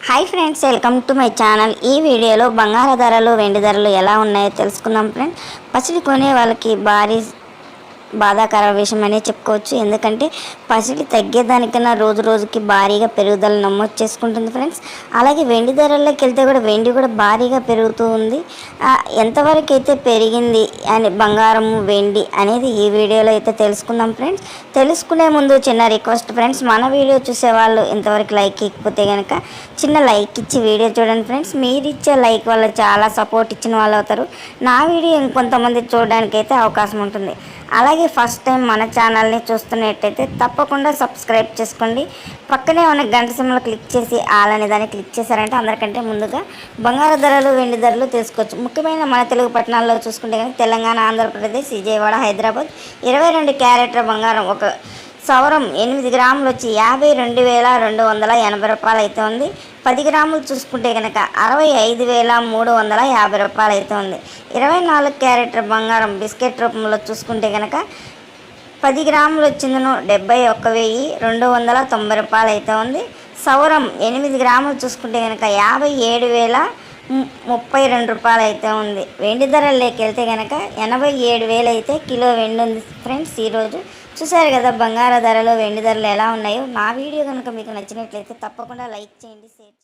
Hi friends welcome to my channel. ఈ వీడియోలో బంగారు ధరలు వెండి ధరలు ఎలా ఉన్నాయో తెలుసుకుందాం ఫ్రెండ్స్ పసిడి కొనే వాళ్ళకి భారీ బాధాకర విషయం అనే చెప్పుకోవచ్చు. ఎందుకంటే పసిడి తగ్గేదానికన్నా రోజు రోజుకి భారీగా పెరుగుదల నమోదు చేసుకుంటుంది ఫ్రెండ్స్. అలాగే వెండి ధరల్లోకి వెళ్తే కూడా వెండి కూడా భారీగా పెరుగుతూ ఉంది. ఎంతవరకు అయితే పెరిగింది అని బంగారం వెండి అనేది ఈ వీడియోలో అయితే తెలుసుకుందాం ఫ్రెండ్స్. తెలుసుకునే ముందు చిన్న రిక్వెస్ట్ ఫ్రెండ్స్ మన వీడియో చూసే వాళ్ళు ఇంతవరకు లైక్ ఇకపోతే కనుక చిన్న లైక్ ఇచ్చి వీడియో చూడండి ఫ్రెండ్స్. మీరు ఇచ్చే లైక్ వల్ల చాలా సపోర్ట్ ఇచ్చిన వాళ్ళు అవుతారు. నా వీడియో ఇంకొంతమంది చూడడానికి అయితే అవకాశం ఉంటుంది. అలాగే ఫస్ట్ టైం మన ఛానల్ని చూస్తున్నట్టయితే తప్పకుండా సబ్స్క్రైబ్ చేసుకోండి. పక్కనే ఉన్న గంట సిమ్లో క్లిక్ చేసి ఆల్ అనే దాన్ని క్లిక్ చేశారంటే అందరికంటే ముందుగా బంగారు ధరలు వెండి ధరలు తెలుసుకోవచ్చు. ముఖ్యమైన మన తెలుగు పట్టణాల్లో చూసుకుంటే కానీ తెలంగాణ ఆంధ్రప్రదేశ్ విజయవాడ హైదరాబాద్ ఇరవై రెండు క్యారెట్ల బంగారం ఒక సవరం ఎనిమిది గ్రాములు వచ్చి యాభై రెండు వేల రెండు వందల ఎనభై రూపాయలు అయితే ఉంది. పది గ్రాములు చూసుకుంటే కనుక అరవై ఐదు వేల మూడు వందల యాభై రూపాయలు అయితే ఉంది. ఇరవై నాలుగు క్యారెట్ బంగారం బిస్కెట్ రూపంలో చూసుకుంటే కనుక పది గ్రాములు వచ్చిందను డెబ్బై ఒక్క వెయ్యి రెండు వందల తొంభై రూపాయలు అయితే ఉంది. సౌరం ఎనిమిది గ్రాములు చూసుకుంటే కనుక యాభై ఏడు వేల ముప్పై రెండు రూపాయలు అయితే ఉంది. వెండి ధరల్లోకి వెళ్తే కనుక ఎనభై ఏడు వేలు అయితే కిలో వెండి ఉంది ఫ్రెండ్స్ ఈరోజు. చూసారు కదా బంగారు ధరలు వెండి ధరలు ఎలా ఉన్నాయో. నా వీడియో కనుక మీకు నచ్చినట్లయితే తప్పకుండా లైక్ చేయండి షేర్